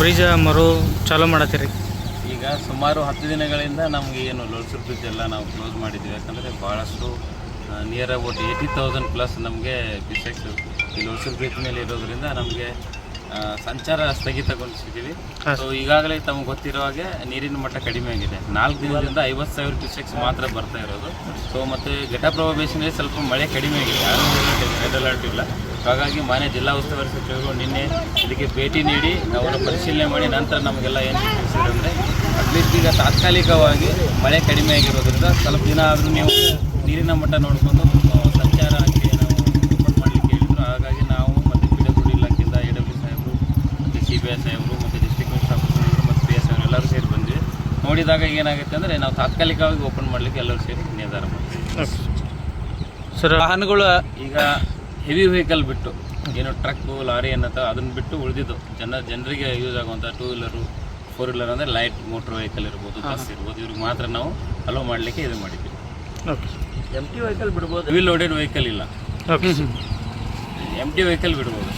Bridge ಮರು ಚಾಲೂ ಮಾಡತ್ತೀರಿ. ಈಗ ಸುಮಾರು ಹತ್ತು ದಿನಗಳಿಂದ ನಮಗೆ ಏನು ಲೋಲ್ಸೂರು ಬ್ರಿಡ್ಜ್ ಎಲ್ಲ ನಾವು ಕ್ಲೋಸ್ ಮಾಡಿದ್ದೀವಿ. ಯಾಕಂದರೆ ಭಾಳಷ್ಟು near about eighty thousand plus ನಮಗೆ ಬಿಸೆಕ್ಸ್ ಈ ಲೋಲ್ಸೂರು ಬ್ರಿಡ್ಜ್ ಮೇಲೆ ಇರೋದ್ರಿಂದ ನಮಗೆ ಸಂಚಾರ ಸ್ಥಗಿತಗೊಳಿಸಿದ್ದೀವಿ. ಸೊ ಈಗಾಗಲೇ ತಮಗೆ ಗೊತ್ತಿರೋ ಹಾಗೆ ನೀರಿನ ಮಟ್ಟ ಕಡಿಮೆ ಆಗಿದೆ. ನಾಲ್ಕು ದಿನದಿಂದ ಐವತ್ತು ಸಾವಿರ ಕ್ಯೂಸೆಕ್ಸ್ ಮಾತ್ರ ಬರ್ತಾ ಇರೋದು. ಸೊ ಮತ್ತು ಘಟಪ್ರಭಾ ಬೇಸಿನಲ್ಲಿ ಸ್ವಲ್ಪ ಮಳೆ ಕಡಿಮೆ ಆಗಿದೆ. ರೆಡ್ ಅಲರ್ಟ್ ಇಲ್ಲ ಹಾಗಾಗಿ ಮಾನ್ಯ ಜಿಲ್ಲಾ ಉಸ್ತುವಾರಿ ಸಚಿವರು ನಿನ್ನೆ ಇದಕ್ಕೆ ಭೇಟಿ ನೀಡಿ ಅವರ ಪರಿಶೀಲನೆ ಮಾಡಿ ನಂತರ ನಮಗೆಲ್ಲ ಏನು ತಿಳಿಸಿದ್ರೆ ಅಟ್ಲೀಸ್ಟ್ ಈಗ ತಾತ್ಕಾಲಿಕವಾಗಿ ಮಳೆ ಕಡಿಮೆ ಆಗಿರೋದ್ರಿಂದ ಸ್ವಲ್ಪ ದಿನ ಆದರೂ ನೀವು ನೀರಿನ ಮಟ್ಟ ನೋಡಿಕೊಂಡು ಸಂಚಾರ ನಾವು ಓಪನ್ ಮಾಡಲಿಕ್ಕೆ ಹೇಳಿದ್ರು. ಹಾಗಾಗಿ ನಾವು ಮತ್ತು ಪಿ ಡಬ್ಲ್ಯೂ ಇಲಾಖೆಯಿಂದ ಎ ಡಬ್ಲ್ಯೂ ಸಾಹೇಬರು, ಮತ್ತು ಸಿ ಬಿ ಐ ಸಾಹೇಬರು, ಮತ್ತು ಡಿಸ್ಟ್ರಿಕ್ಟ್ ಆಫೀಸರ್ ಮತ್ತು ಪಿ ಎಸ್ ಅವರು ಎಲ್ಲರೂ ಸೇರಿ ನೋಡಿದಾಗ ಏನಾಗುತ್ತೆ ಅಂದರೆ ನಾವು ತಾತ್ಕಾಲಿಕವಾಗಿ ಓಪನ್ ಮಾಡಲಿಕ್ಕೆ ಎಲ್ಲರೂ ಸೇರಿ ನಿರ್ಧಾರ ಮಾಡ್ತೀವಿ. ಸರ್, ವಾಹನಗಳು ಈಗ ಹೆವಿ ವೆಹಿಕಲ್ ಬಿಟ್ಟು ಏನು ಟ್ರಕ್ಕು ಲಾರಿ ಅನ್ನತ್ತ ಅದನ್ನ ಬಿಟ್ಟು ಉಳಿದಿದ್ದು. ಜನ ಜನರಿಗೆ ಯೂಸ್ ಆಗುವಂಥ ಟೂ ವೀಲರು ಫೋರ್ ವೀಲರ್ ಅಂದರೆ ಲೈಟ್ ಮೋಟ್ರ್ ವೆಹಿಕಲ್ ಇರ್ಬೋದು ಬಸ್ ಇರ್ಬೋದು ಇವ್ರಿಗೆ ಮಾತ್ರ ನಾವು ಅಲೋ ಮಾಡಲಿಕ್ಕೆ ಇದು ಮಾಡಿದ್ವಿ ಓಕೆ ಎಂ ಟಿ ವೆಹಿಕಲ್ ಬಿಡ್ಬೋದು. ಹೆವಿ ಲೋಡೆಡ್ ವೆಹಿಕಲ್ ಇಲ್ಲ. ಓಕೆ ಎಂ ಟಿ ವೆಹಿಕಲ್ ಬಿಡ್ಬೋದು